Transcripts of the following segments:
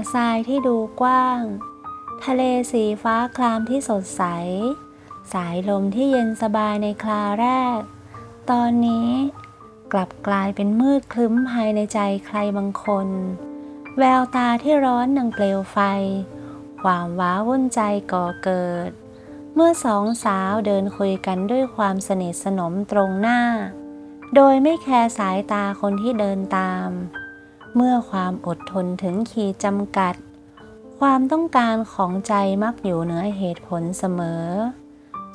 ดทรายที่ดูกว้าง ทะเลสีฟ้าครามที่สดใส สายลมที่เย็นสบายในคลาแรก ตอนนี้กลับกลายเป็นมืดคลึ้มภายในใจใครบางคน แววตาที่ร้อนดังเปลวไฟ ความว้าวุ่นใจก่อเกิด เมื่อสองสาวเดินคุยกันด้วยความสนิทสนมตรงหน้า โดยไม่แคร์สายตาคนที่เดินตาม เมื่อความอดทนถึงขีดจำกัด ความต้องการของใจมักอยู่เหนือเหตุผลเสมอ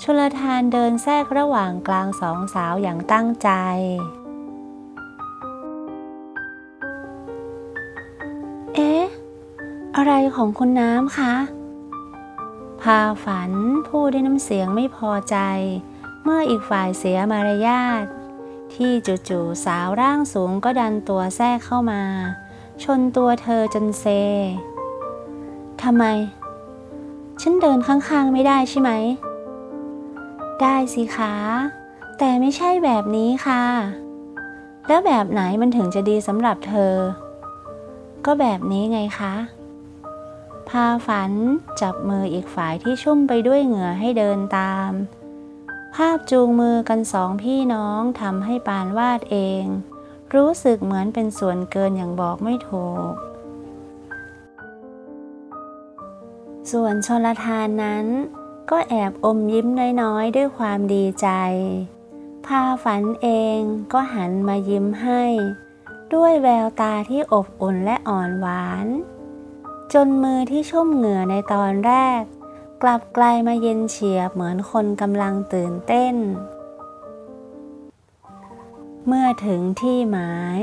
ชลทานเดินแทรกระหว่างกลางสองสาวอย่างตั้งใจ เอ๊ะ อะไรของคุณน้ำคะ พาฝันพูดด้วยน้ำเสียงไม่พอใจ เมื่ออีกฝ่ายเสียมารยาท ที่จู่ๆสาวร่างสูงก็ดันตัวแทรกเข้ามา ชนตัวเธอจนเซ ทำไม ฉันเดินข้างๆไม่ได้ใช่ไหม ได้สิคะ แต่ไม่ใช่แบบนี้ค่ะ แล้วแบบไหนมันถึงจะดีสำหรับเธอ ก็แบบนี้ไงคะ พาฝันจับมืออีกฝ่ายที่ชุ่มไปด้วยเหงื่อให้เดินตาม ภาพจูงมือกันสองพี่น้องทำให้ปานวาดเอง รู้สึกเหมือนเป็นส่วนเกินอย่างบอกไม่ถูก ส่วนชนลทานนั้น ก็แอบอมยิ้มน้อยๆ ด้วยความดีใจ พาฝันเองก็หันมายิ้มให้ ด้วยแววตาที่อบอุ่นและอ่อนหวาน จนมือที่ชุ่มเหงื่อในตอนแรก กลับกลายมาเย็นเฉียบเหมือนคนกำลังตื่นเต้น เมื่อถึงที่หมาย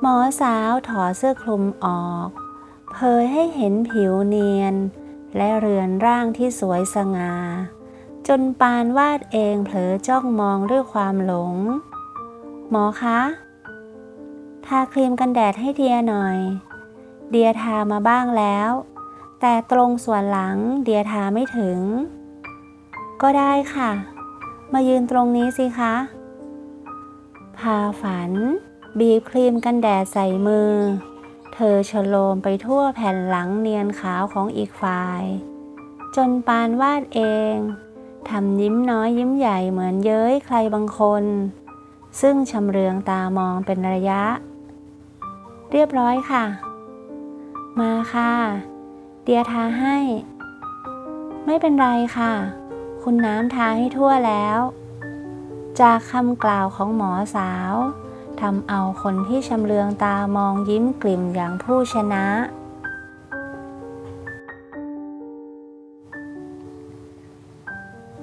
หมอสาวถอดเสื้อคลุมออก เผยให้เห็นผิวเนียน และเรือนร่างที่สวยสง่าจนปานวาดเองเผลอจ้องมองด้วยความหลง หมอคะทาครีมกันแดดให้เดียหน่อย เดียทามาบ้างแล้ว แต่ตรงส่วนหลังเดียทาไม่ถึง ก็ได้ค่ะ มายืนตรงนี้สิคะ พาฝัน บีบครีมกันแดดใส่มือ เธอชโลมไปทั่วแผ่นหลังเนียนขาวของอีกฝ่าย จนปานวาดเองทำยิ้มน้อยยิ้มใหญ่เหมือนเย้ยใครบางคน ซึ่งชำเรืองตามองเป็นระยะ เรียบร้อยค่ะ มาค่ะ เดียทาให้ ไม่เป็นไรค่ะ คุณน้ำทาให้ทั่วแล้ว จากคำกล่าวของหมอสาวทำเอาคนที่ชำเลืองตามองยิ้มกลิ่มอย่างผู้ชนะ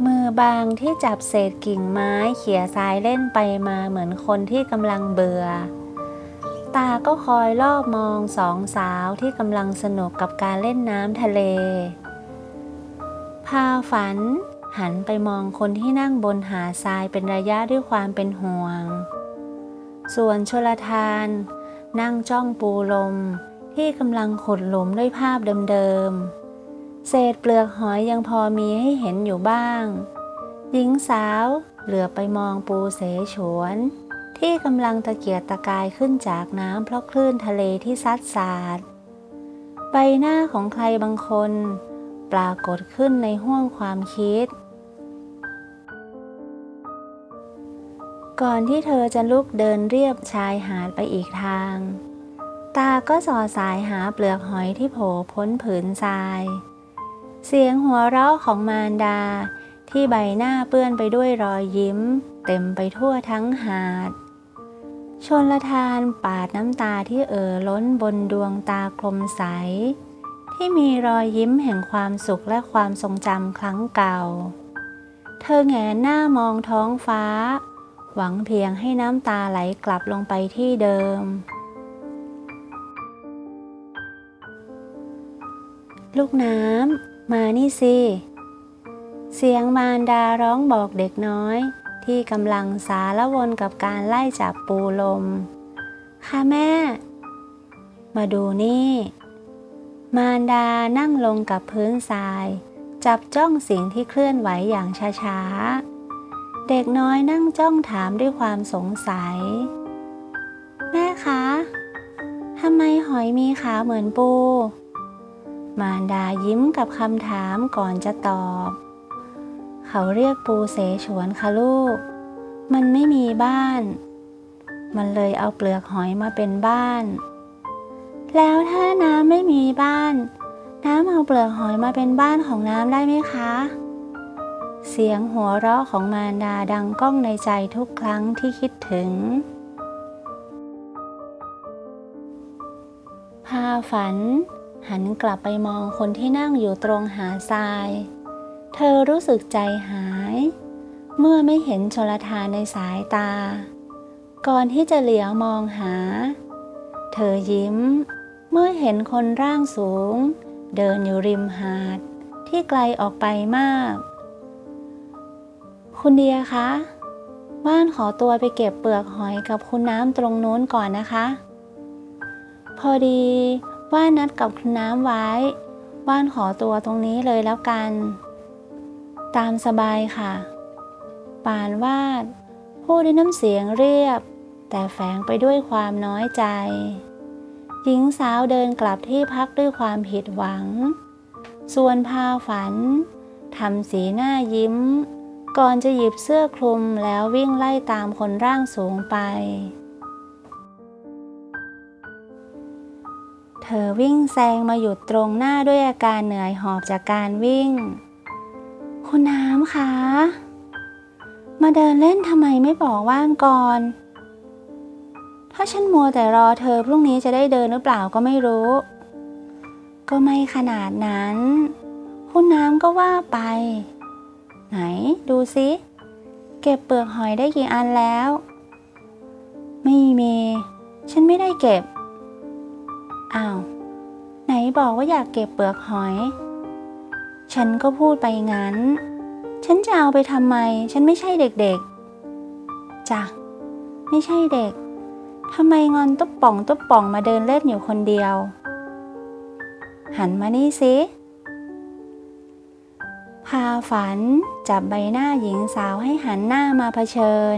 มือบางที่จับเศษกิ่งไม้เขี่ยทรายเล่นไปมาเหมือนคนที่กำลังเบื่อ ตาก็คอยรอบมองสองสาวที่กำลังสนุกกับการเล่นน้ำทะเล พาฝัน หันไปมองคนที่นั่งบนหาดทรายเป็นระยะด้วยความเป็นห่วง ส่วนชลทาน นั่งจ้องปูลม ที่กำลังขุดหลุมด้วยภาพเดิมๆ เศษเปลือกหอยยังพอมีให้เห็นอยู่บ้าง หญิงสาวเหลือไปมองปูเสฉวน ที่กำลังตะเกียกตะกายขึ้นจากน้ำเพราะคลื่นทะเลที่ซัดสาด ใบหน้าของใครบางคน ปรากฏขึ้นในห้วงความคิด ก่อนที่เธอจะลุกเดินเรียบชายหาดไปอีกทาง ตาก็สอดสายหาเปลือกหอยที่โผล่พ้นผืนทราย เสียงหัวเราะของมารดาที่ใบหน้าเปื้อนไปด้วยรอยยิ้ม เต็มไปทั่วทั้งหาด ชนละทานปาดน้ำตาที่เอ่อล้นบนดวงตากลมใส ที่มีรอยยิ้มแห่งความสุขและความทรงจำครั้งเก่า เธอแงนหน้ามองท้องฟ้า หวังเพียงให้น้ำตาไหลกลับลงไปที่เดิม ลูกน้ำ มานี่สิ เสียงมารดาร้องบอกเด็กน้อย ที่กำลังสารวนกับการไล่จับปูลม ค่ะแม่ มาดูนี่ มารดานั่งลงกับพื้นทราย จับจ้องสิ่งที่เคลื่อนไหวอย่างช้าๆ เด็กน้อยนั่งจ้องถามด้วยความสงสัย แม่คะทำไมหอยมีขาเหมือนปู มารดายิ้มกับคำถามก่อนจะตอบ เขาเรียกปูเสฉวนค่ะลูก มันไม่มีบ้าน มันเลยเอาเปลือกหอยมาเป็นบ้าน แล้วถ้าน้ำไม่มีบ้าน น้ำเอาเปลือกหอยมาเป็นบ้านของน้ำได้ไหมคะ เสียงหัวเราะของมารดาดังก้องในใจทุกครั้งที่คิดถึง พาฝัน หันกลับไปมองคนที่นั่งอยู่ตรงหาทราย เธอรู้สึกใจหาย เมื่อไม่เห็นชลทานในสายตา ก่อนที่จะเหลียวมองหา เธอยิ้ม เมื่อเห็นคนร่างสูง เดินอยู่ริมหาดที่ไกลออกไปมาก คุณเดียคะว่านขอตัวไปเก็บเปลือกหอยกับคุณน้ำตรงนู้นก่อนนะคะ พอดีว่านนัดกับคุณน้ำไว้ ว่านขอตัวตรงนี้เลยแล้วกัน ตามสบายค่ะปานวาด พูดด้วยน้ำเสียงเรียบ แต่แฝงไปด้วยความน้อยใจ หญิงสาวเดินกลับที่พักด้วยความผิดหวัง ส่วนพาฝันทำสีหน้ายิ้ม ก่อนจะหยิบเสื้อคลุมแล้ววิ่งไล่ตามคนร่างสูงไป เธอวิ่งแซงมาหยุดตรงหน้าด้วยอาการเหนื่อยหอบจากการวิ่ง คุณน้ำคะ มาเดินเล่นทำไมไม่บอกว่างก่อน ถ้าฉันมัวแต่รอเธอพรุ่งนี้จะได้เดินหรือเปล่าก็ไม่รู้ ก็ไม่ขนาดนั้น คุณน้ำก็ว่าไป ไหนดูสิเก็บเปลือกหอยได้กี่อันแล้ว ไม่มี ฉันไม่ได้เก็บ อ้าว ไหนบอกว่าอยากเก็บเปลือกหอย ฉันก็พูดไปงั้น ฉันจะเอาไปทำไม ฉันไม่ใช่เด็กๆจ้ะไม่ใช่เด็กทำไมงอนตุ๊บป่องตุ๊บป่องมาเดินเล่นอยู่คนเดียว หันมานี่สิพาฝันจับใบหน้าหญิงสาวให้หันหน้ามาเผชิญ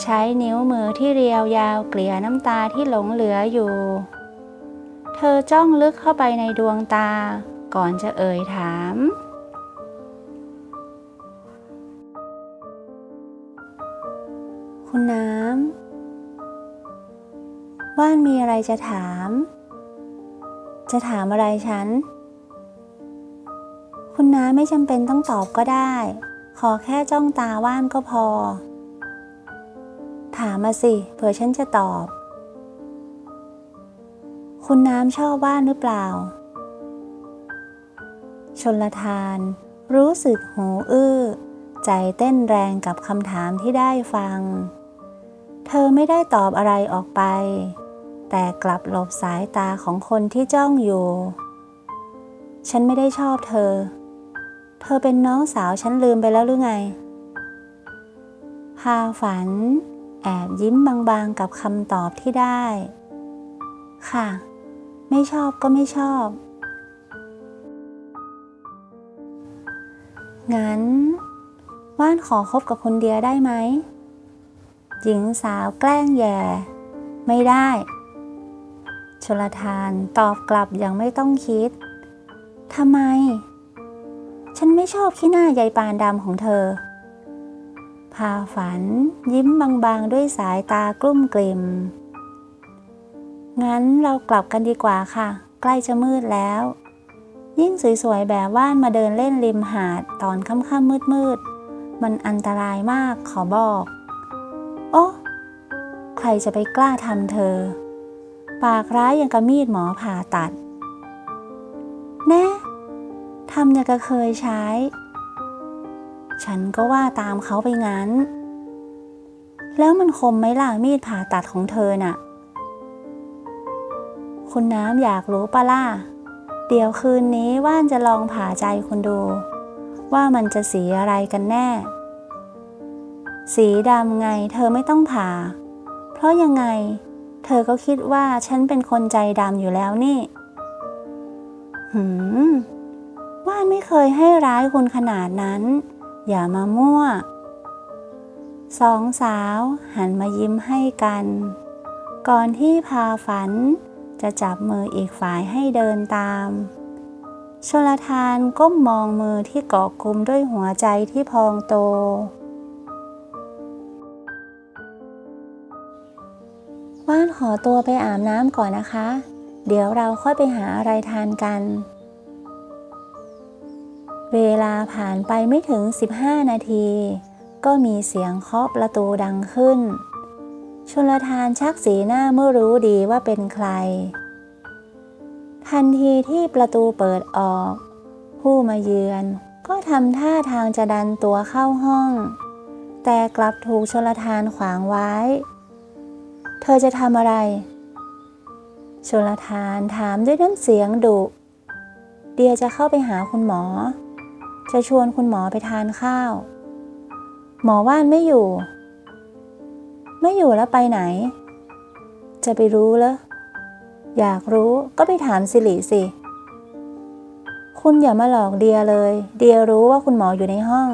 ใช้นิ้วมือที่เรียวยาวเกลี่ยน้ำตาที่หลงเหลืออยู่ เธอจ้องลึกเข้าไปในดวงตา ก่อนจะเอ่ยถาม คุณน้ำ ว่านมีอะไรจะถาม จะถามอะไรฉัน คุณน้าไม่จำเป็นต้องตอบก็ได้ ขอแค่จ้องตาว่านก็พอ ถามมาสิเผื่อฉันจะตอบ คุณน้ำชอบว่านหรือเปล่า ชนลทาน รู้สึกหูอื้อ ใจเต้นแรงกับคำถามที่ได้ฟัง เธอไม่ได้ตอบอะไรออกไป แต่กลับหลบสายตาของคนที่จ้องอยู่ ฉันไม่ได้ชอบเธอ เธอเป็นน้องสาวฉันลืมไปแล้วหรือไง พาฝัน แอบยิ้มบางๆกับคำตอบที่ได้ ค่ะ ไม่ชอบก็ไม่ชอบ งั้น ว่านขอคบกับคุณเดียได้ไหม หญิงสาวแกล้งแย่ ไม่ได้ ชลทานตอบกลับอย่างไม่ต้องคิด ทำไม ฉันไม่ชอบขี้หน้าใยปานดำของเธอ พาฝันยิ้มบางๆด้วยสายตากลุ้มกลิ่ม งั้นเรากลับกันดีกว่าค่ะ ใกล้จะมืดแล้ว ยิ่งสวยๆแบบว่านมาเดินเล่นริมหาดตอนค่ำๆมืดๆ มันอันตรายมากขอบอก โอ้ใครจะไปกล้าทำเธอ ปากร้ายอย่างกับมีดหมอผ่าตัด แน่ทำอย่างกับเคยใช้ ฉันก็ว่าตามเขาไปงั้น แล้วมันคมไหมล่ะมีดผ่าตัดของเธอน่ะ คุณน้ำอยากรู้ปะล่ะ เดี๋ยวคืนนี้ว่านจะลองผ่าใจคุณดู ว่ามันจะสีอะไรกันแน่ สีดำไงเธอไม่ต้องผ่า เพราะยังไง เธอก็คิดว่าฉันเป็นคนใจดำอยู่แล้วนี่ หืม ว่านไม่เคยให้ร้ายคุณขนาดนั้น อย่ามามั่ว สองสาวหันมายิ้มให้กัน ก่อนที่พาฝัน จะจับมืออีกฝ่ายให้เดินตาม ชลทานก้มมองมือที่เกาะกลุมด้วยหัวใจที่พองโต ว่านขอตัวไปอาบน้ำก่อนนะคะ เดี๋ยวเราค่อยไปหาอะไรทานกัน เวลาผ่านไปไม่ถึง 15 นาที ก็มีเสียงเคาะประตูดังขึ้น ชลทานชักสีหน้าเมื่อรู้ดีว่าเป็นใคร ทันทีที่ประตูเปิดออก ผู้มาเยือน ก็ทำท่าทางจะดันตัวเข้าห้อง แต่กลับถูกชลทานขวางไว้ เธอจะทำอะไร ชลทานถามด้วยน้ำเสียงดุ เดียจะเข้าไปหาคุณหมอ จะชวนคุณหมอไปทานข้าว หมอว่านไม่อยู่ ไม่อยู่แล้วไปไหน จะไปรู้เหรออยากรู้ก็ไปถามสิริสิ คุณอย่ามาหลอกเดียเลย เดียรู้ว่าคุณหมออยู่ในห้อง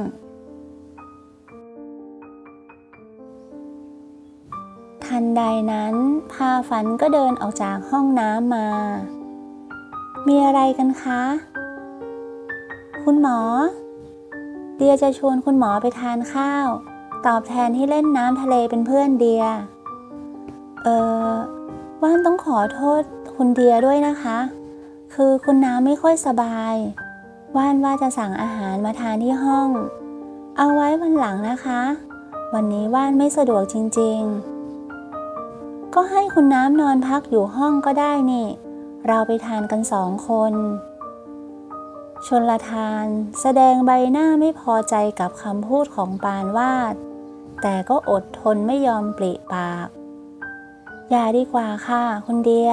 ทันใดนั้น พาฝันก็เดินออกจากห้องน้ำมา มีอะไรกันคะ คุณหมอ เดียจะชวนคุณหมอไปทานข้าว ตอบแทนที่เล่นน้ำทะเลเป็นเพื่อนเดีย เออว่านต้องขอโทษคุณเดียด้วยนะคะ คือคุณน้ำไม่ค่อยสบาย ว่านว่าจะสั่งอาหารมาทานที่ห้อง เอาไว้วันหลังนะคะ วันนี้ว่านไม่สะดวกจริง ๆ ก็ให้คุณน้ำนอนพักอยู่ห้องก็ได้นี่ เราไปทานกันสองคนชนละทาน แสดงใบหน้าไม่พอใจกับคำพูดของปานวาด แต่ก็อดทนไม่ยอมปริปาก อย่าดีกว่าค่ะ คุณเดีย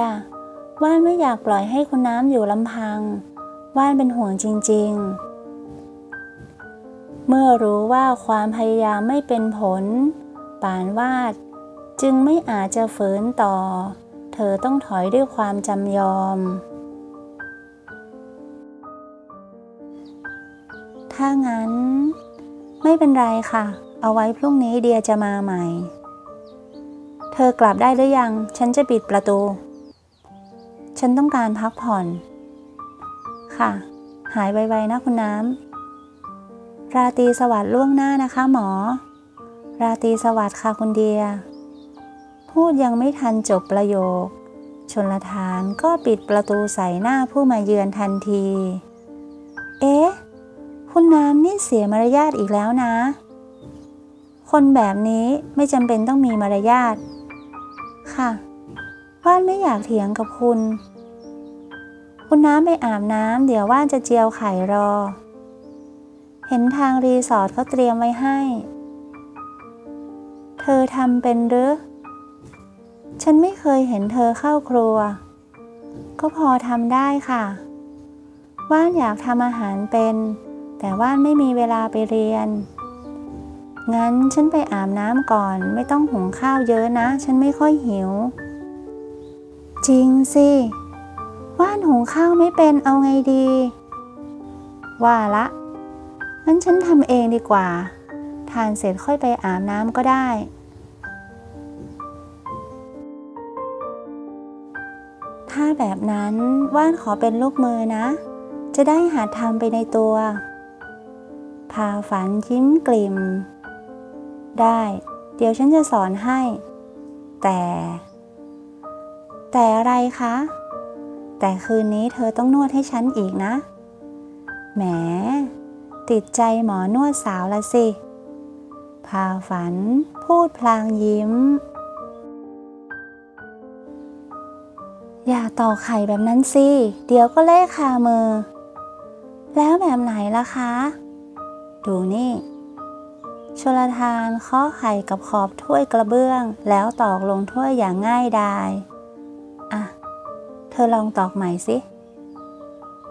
ว่านไม่อยากปล่อยให้คุณน้ำอยู่ลำพัง ว่านเป็นห่วงจริง ๆ เมื่อรู้ว่าความพยายามไม่เป็นผล ปานวาด จึงไม่อาจจะฝืนต่อ เธอต้องถอยด้วยความจำยอมถ้างั้น ไม่เป็นไรค่ะ เอาไว้พรุ่งนี้เดียจะมาใหม่ เธอกลับได้หรือยัง ฉันจะปิดประตู ฉันต้องการพักผ่อน ค่ะ หายไวๆนะคุณน้ำ ราตรีสวัสดิ์ล่วงหน้านะคะหมอ ราตรีสวัสดิ์ค่ะคุณเดีย พูดยังไม่ทันจบประโยค ชนลทานก็ปิดประตูใส่หน้าผู้มาเยือนทันที เอ๊ะ คุณน้ำนี่เสียมารยาทอีกแล้วนะ คนแบบนี้ไม่จำเป็นต้องมีมารยาท ค่ะ ว่านไม่อยากเถียงกับคุณ คุณน้ำไปอาบน้ำเดี๋ยวว่านจะเจียวไข่รอ เห็นทางรีสอร์ทเขาเตรียมไว้ให้ เธอทำเป็นหรือ ฉันไม่เคยเห็นเธอเข้าครัว ก็พอทำได้ค่ะ ว่านอยากทำอาหารเป็น แต่ว่านไม่มีเวลาไปเรียน งั้นฉันไปอาบน้ำก่อน ไม่ต้องหุงข้าวเยอะนะ ฉันไม่ค่อยหิว จริงสิ ว่านหุงข้าวไม่เป็นเอาไงดี ว่าละงั้นฉันทำเองดีกว่า ทานเสร็จค่อยไปอาบน้ำก็ได้ ถ้าแบบนั้นว่านขอเป็นลูกมือนะ จะได้หัดทำไปในตัวพาฝันยิ้มกลิ่ม ได้ เดี๋ยวฉันจะสอนให้ แต่ แต่อะไรคะ แต่คืนนี้เธอต้องนวดให้ฉันอีกนะ แหม ติดใจหมอนวดสาวละสิ พาฝัน พูดพลางยิ้ม อย่าต่อไข่แบบนั้นสิ เดี๋ยวก็เล่คามือ แล้วแบบไหนล่ะคะ ดูนี่ ชลทานเคาะไข่กับขอบถ้วยกระเบื้อง แล้วตอกลงถ้วยอย่างง่ายดายอะ เธอลองตอกใหม่สิ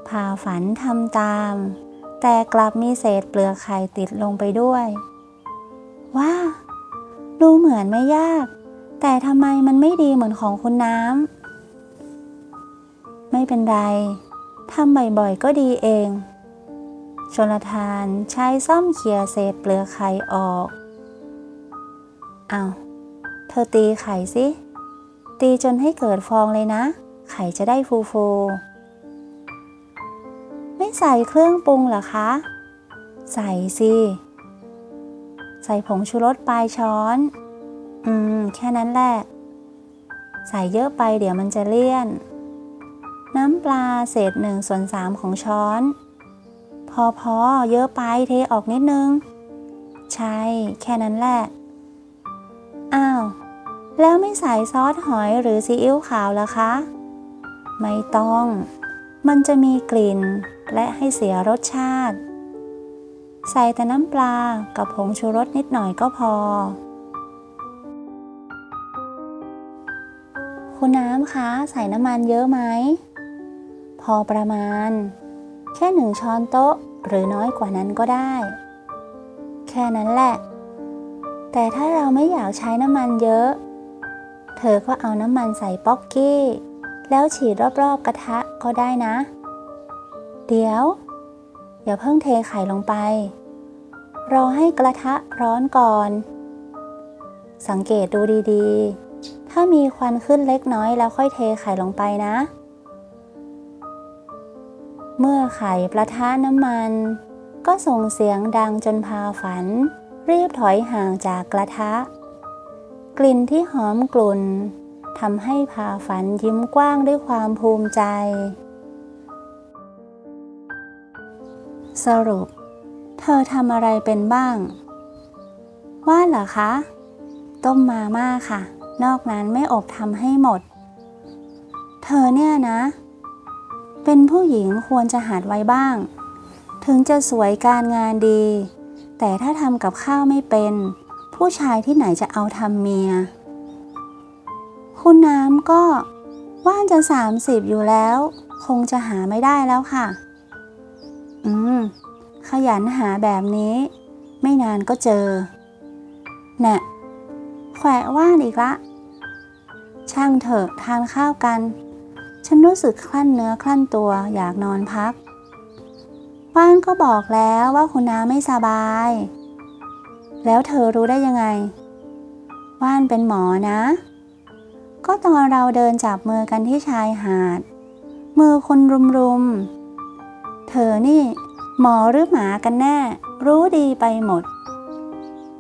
พาฝันทำตาม แต่กลับมีเศษเปลือกไข่ติดลงไปด้วย ว้า ดูเหมือนไม่ยาก แต่ทำไมมันไม่ดีเหมือนของคุณน้ำ ไม่เป็นไร ทำบ่อยๆก็ดีเอง ชนลทานใช้ซ่อมเขี่ยเศษเปลือกไข่ออก เอาเธอตีไข่สิ ตีจนให้เกิดฟองเลยนะ ไข่จะได้ฟูๆไม่ใส่เครื่องปรุงหรอคะ ใส่สิ ใส่ผงชูรสปลายช้อน อืม แค่นั้นแหละ ใส่เยอะไปเดี๋ยวมันจะเลี่ยน น้ำปลาเศษหนึ่งส่วนสามของช้อน พอพอเยอะไปเทออกนิดนึง ใช่ แค่นั้นแหละ อ้าว แล้วไม่ใส่ซอสหอยหรือซีอิ๊วขาวล่ะคะ ไม่ต้อง มันจะมีกลิ่นและให้เสียรสชาติ ใส่แต่น้ำปลากับผงชูรสนิดหน่อยก็พอ คุณน้ำคะ ใส่น้ำมันเยอะไหม พอประมาณ แค่หนึ่งช้อนโต๊ะหรือน้อยกว่านั้นก็ได้ แค่นั้นแหละ แต่ถ้าเราไม่อยากใช้น้ำมันเยอะ เธอก็เอาน้ำมันใส่ป๊อกกี้ แล้วฉีดรอบๆกระทะก็ได้นะ เดี๋ยว อย่าเพิ่งเทไข่ลงไป รอให้กระทะร้อนก่อน สังเกตดูดีๆ ถ้ามีควันขึ้นเล็กน้อยแล้วค่อยเทไข่ลงไปนะ เมื่อไข่ประทะน้ำมัน ก็ส่งเสียงดังจนพาฝัน รีบถอยห่างจากกระทะ กลิ่นที่หอมกลุ่นทำให้พาฝันยิ้มกว้างด้วยความภูมิใจ สรุป เธอทำอะไรเป็นบ้าง ว่าเหรอคะ ต้มมาม่าค่ะ นอกนั้นไม่อบทำให้หมด เธอเนี่ยนะ เป็นผู้หญิงควรจะหัดไว้บ้าง ถึงจะสวยการงานดี แต่ถ้าทำกับข้าวไม่เป็น ผู้ชายที่ไหนจะเอาทำเมีย คุณน้ำก็ว่านจะ 30 อยู่แล้ว คงจะหาไม่ได้แล้วค่ะ อืม ขยันหาแบบนี้ ไม่นานก็เจอ น่ะ แขวะว่านอีกละ ช่างเถอะทานข้าวกัน ฉันรู้สึกคลั่นเนื้อคลั่นตัวอยากนอนพักว่านก็บอกแล้วว่าคุณน้าไม่สบาย แล้วเธอรู้ได้ยังไง ว่านเป็นหมอนะ ก็ตอนเราเดินจับมือกันที่ชายหาด มือคนรุมๆ เธอนี่ หมอหรือหมากันแน่ รู้ดีไปหมด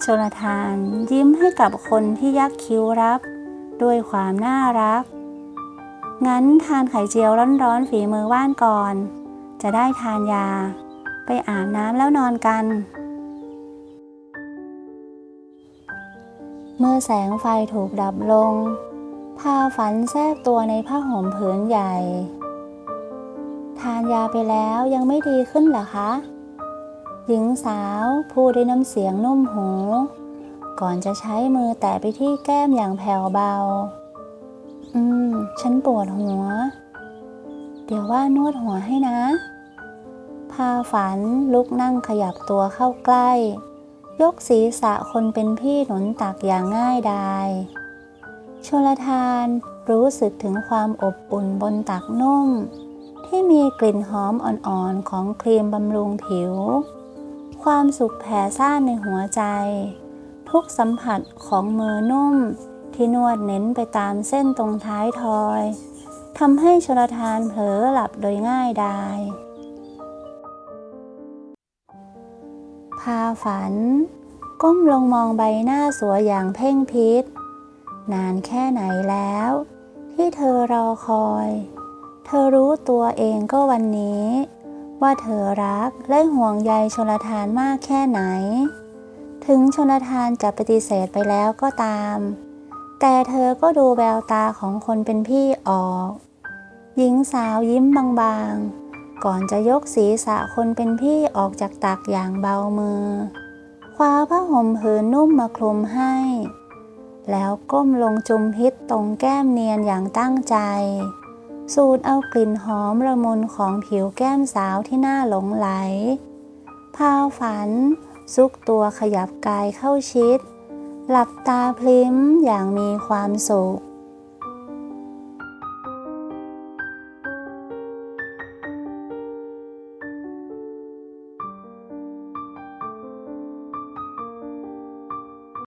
โชลทานยิ้มให้กับคนที่ยักคิ้วรับ ด้วยความน่ารัก งั้นทานไข่เจียวร้อนๆฝีมือว่านก่อน จะได้ทานยา ไปอาบน้ำแล้วนอนกัน เมื่อแสงไฟถูกดับลง พาฝันแทรกตัวในผ้าห่มผืนใหญ่ ทานยาไปแล้วยังไม่ดีขึ้นหรอคะ หญิงสาวพูดด้วยน้ำเสียงนุ่มหู ก่อนจะใช้มือแตะไปที่แก้มอย่างแผ่วเบา อืม ฉันปวดหัว เดี๋ยวว่านวดหัวให้นะ พาฝันลุกนั่งขยับตัวเข้าใกล้ ยกศีรษะคนเป็นพี่หนุนตักอย่างง่ายดายชลทานรู้สึกถึงความอบอุ่นบนตักนุ่ม ที่มีกลิ่นหอมอ่อนๆของครีมบำรุงผิว ความสุขแผ่ซ่านในหัวใจ ทุกสัมผัสของมือนุ่ม ที่นวดเน้นไปตามเส้นตรงท้ายทอยทำให้ชลทานเผลอหลับโดยง่ายดายพาฝัน ก้มลงมองใบหน้าสวยอย่างเพ่งพิษ นานแค่ไหนแล้ว ที่เธอรอคอย เธอรู้ตัวเองก็วันนี้ ว่าเธอรักและห่วงใยชลทานมากแค่ไหน ถึงชลทานจะปฏิเสธไปแล้วก็ตาม แต่เธอก็ดูแววตาของคนเป็นพี่ออก หญิงสาวยิ้มบางๆ ก่อนจะยกศีรษะคนเป็นพี่ออกจากตักอย่างเบามือ คว้าผ้าห่มผืนนุ่มมาคลุมให้ แล้วก้มลงจุมพิษตรงแก้มเนียนอย่างตั้งใจ สูดเอากลิ่นหอมระมุนของผิวแก้มสาวที่น่าหลงไหลพาวฝัน ซุกตัวขยับกายเข้าชิด หลับตาพลิ้มอย่างมีความสุข